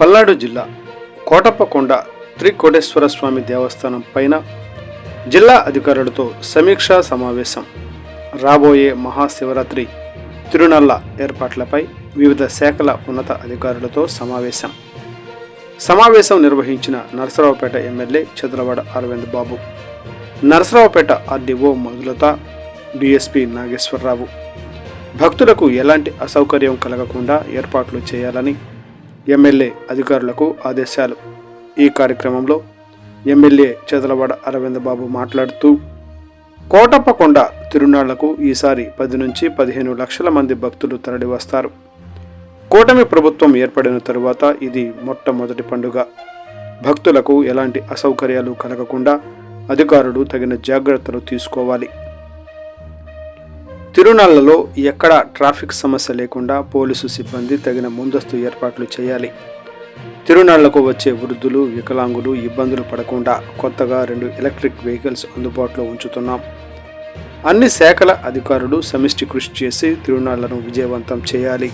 పల్నాడు జిల్లా కోటప్పకొండ త్రికోటేశ్వర స్వామి దేవస్థానం పైన జిల్లా అధికారులతో సమీక్షా సమావేశం. రాబోయే మహాశివరాత్రి తిరునల్ల ఏర్పాట్లపై వివిధ శాఖల ఉన్నత అధికారులతో సమావేశం. సమావేశం నిర్వహించిన Narasaraopet MLA Chandravada Aravind Babu Narasaraopet RDO Madhulatha DSP Nageswararao. భక్తులకు ఎలాంటి అసౌకర్యం కలగకుండా ఏర్పాట్లు చేయాలని ఎమ్మెల్యే అధికారులకు ఆదేశాలు. ఈ కార్యక్రమంలో ఎమ్మెల్యే చదలవాడ అరవింద్ బాబు మాట్లాడుతూ కోటప్పకొండ తిరునాళ్ళకు ఈసారి పది నుంచి పదిహేను లక్షల మంది భక్తులు తరలివస్తారు కూటమి ప్రభుత్వం ఏర్పడిన తరువాత ఇది మొట్టమొదటి పండుగ. భక్తులకు ఎలాంటి అసౌకర్యాలు కలగకుండా అధికారులు తగిన జాగ్రత్తలు తీసుకోవాలి. తిరునాళ్ళలో ఎక్కడా ట్రాఫిక్ సమస్య లేకుండా పోలీసు సిబ్బంది తగిన ముందస్తు ఏర్పాట్లు చేయాలి. తిరునాళ్ళకు వచ్చే వృద్ధులు వికలాంగులు ఇబ్బందులు పడకుండా కొత్తగా రెండు ఎలక్ట్రిక్ వెహికల్స్ అందుబాటులో ఉంచుతున్నాం. అన్ని శాఖల అధికారులు సమిష్టి కృషి చేసి తిరునాళ్ళను విజయవంతం చేయాలి.